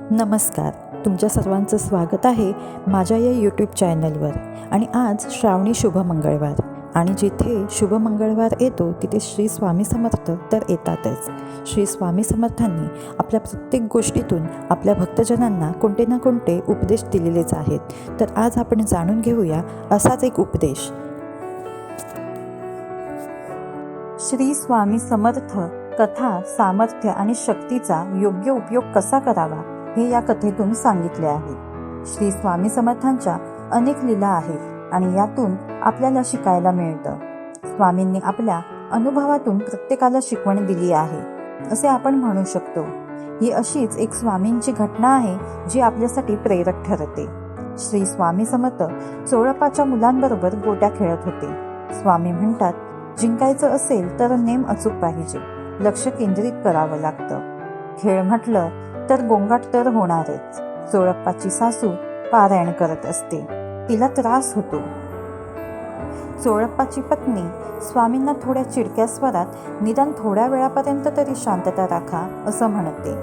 नमस्कार. तुमच्या सर्वांचं स्वागत आहे माझ्या या यूट्यूब चॅनलवर आणि आज श्रावणी शुभ मंगळवार. आणि जिथे शुभ मंगळवार येतो तिथे श्री स्वामी समर्थ तर येतातच. श्री स्वामी समर्थांनी आपल्या प्रत्येक गोष्टीतून आपल्या भक्तजनांना कोणते ना कोणते उपदेश दिलेलेच आहेत. तर आज आपण जाणून घेऊया असाच एक उपदेश. श्री स्वामी समर्थ कथा सामर्थ्य आणि शक्तीचा योग्य उपयोग कसा करावा? हे या कथेतून सांगितले आहे. श्री स्वामी समर्थांच्या अनेक लीला आहेत आणि यातून आपल्याला शिकायला मिळतं. स्वामींनी आपल्या अनुभवातून प्रत्येकाला शिकवण दिली आहे असे आपण म्हणू शकतो. ही अशीच एक स्वामींची घटना आहे जी आपल्यासाठी प्रेरक ठरते. श्री स्वामी समर्थ चोळपाच्या मुलांबरोबर गोट्या खेळत होते. स्वामी म्हणतात जिंकायचं असेल तर नेम अचूक पाहिजे. लक्ष केंद्रित करावं लागतं. खेळ म्हटलं तर गोंगाट तर होणारच. चोळप्पाची सासू पारायण करत असते. तिला त्रास होतो. चोळप्पाची पत्नी स्वामींना थोड्या चिडक्या स्वरात निदान थोड्या वेळापर्यंत तरी शांतता राखा असं म्हणते.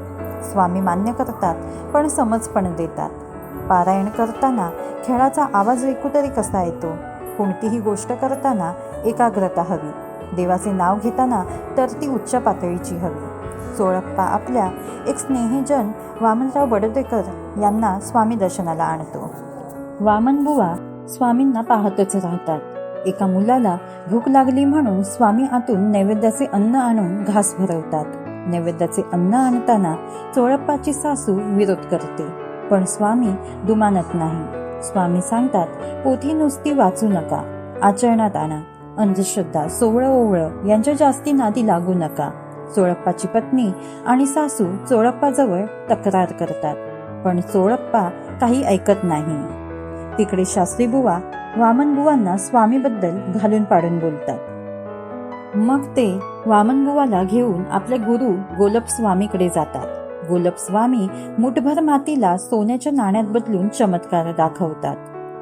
स्वामी मान्य करतात पण समज पण देतात. पारायण करताना खेळाचा आवाज ऐकू तरी कसा येतो? कोणतीही गोष्ट करताना एकाग्रता हवी. देवाचे नाव घेताना तर ती उच्च पातळीची हवी. चोळप्पा आपल्या एक स्नेहीजन वामनराव बडोदेकर यांना स्वामी दर्शनाला आणतो. वामन बुवा स्वामींना पाहतच राहतात. एका मुलाला भूक लागली म्हणून स्वामी आतून नैवेद्याचे अन्न आणून घास भरवतात. नैवेद्याचे अन्न आणताना चोळप्पाची सासू विरोध करते पण स्वामी दुमानत नाही. स्वामी सांगतात पोथी नुसती वाचू नका आचरणात आणा. अंधश्रद्धा सोवळं ओवळं यांच्या जास्ती नादी लागू नका. चोळप्पाची पत्नी आणि सासू चोळप्पाजवळ तक्रार करतात पण चोळप्पा काही ऐकत नाही. तिकडे शास्त्री बुवा वामन बुवांना स्वामीबद्दल घालून पाडून बोलतात. मग ते वामन बुवाला घेऊन आपले गुरु गोलप स्वामीकडे जातात. गोलप स्वामी मुठभर मातीला सोन्याच्या नाण्यात बदलून चमत्कार दाखवतात.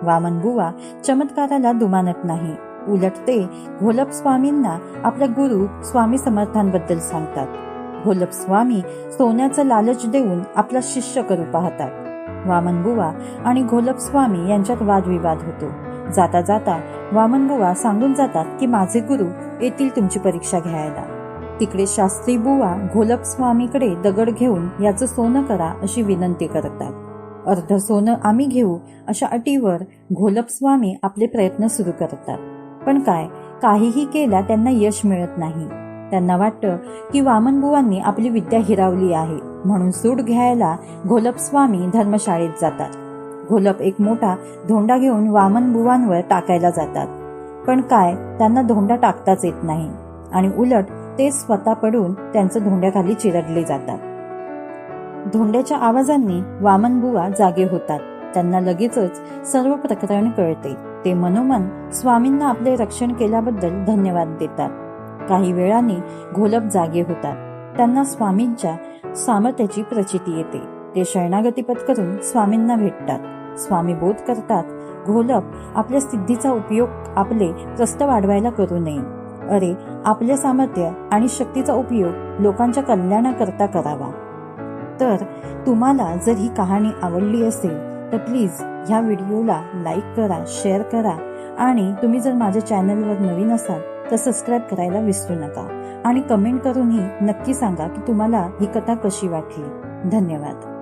वामन बुवा चमत्काराला दुमानत नाही. उलट ते घोलप स्वामींना आपल्या गुरु स्वामी समर्थांबद्दल सांगतात. घोलप स्वामी सोन्याचं लालच देऊन आपला शिष्य करू पाहतात. वामनबुवा आणि घोलप स्वामी यांच्यात वादविवाद होतो. जाता जाता वामनबुवा सांगून जातात की माझे गुरु येतील तुमची परीक्षा घ्यायला. तिकडे शास्त्री बुवा घोलप स्वामीकडे दगड घेऊन याचं सोनं करा अशी विनंती करतात. अर्ध सोनं आम्ही घेऊ अशा अटीवर घोलप स्वामी आपले प्रयत्न सुरू करतात. पण काय काहीही केला त्यांना यश मिळत नाही. त्यांना वाटतं की वामन बुवांनी आपली विद्या हिरावली आहे म्हणून सूट घ्यायला घोलप स्वामी धर्मशाळेत जातात. घोलप एक मोठा धोंडा घेऊन वामन बुवांवर टाकायला जातात. पण काय त्यांना धोंडा टाकताच येत नाही. आणि उलट ते स्वतः पडून त्यांचं धोंड्याखाली चिरडले जातात. धोंड्याच्या आवाजांनी वामन बुवा जागे होतात. त्यांना लगेचच सर्व प्रकरण कळते. ते मनोमन स्वामींना आपले रक्षण केल्याबद्दल धन्यवाद देतात. काही वेळाने घोलप जागे होतात. त्यांना स्वामींच्या सामर्थ्याची प्रचिती येते. ते शरणागती पत्करून स्वामींना भेटतात. स्वामी बोध करतात. घोलप आपल्या सिद्धीचा उपयोग आपले प्रस्त वाढवायला करू नये. अरे आपल्या सामर्थ्य आणि शक्तीचा उपयोग लोकांच्या कल्याणाकरता करावा. तर तुम्हाला जर ही कहाणी आवडली असेल तर प्लीज ह्या व्हिडिओला लाईक करा शेअर करा आणि तुम्ही जर माझ्या चॅनलवर नवीन असाल तर सबस्क्राईब करायला विसरू नका. आणि कमेंट करूनही नक्की सांगा की तुम्हाला ही कथा कशी वाटली. धन्यवाद.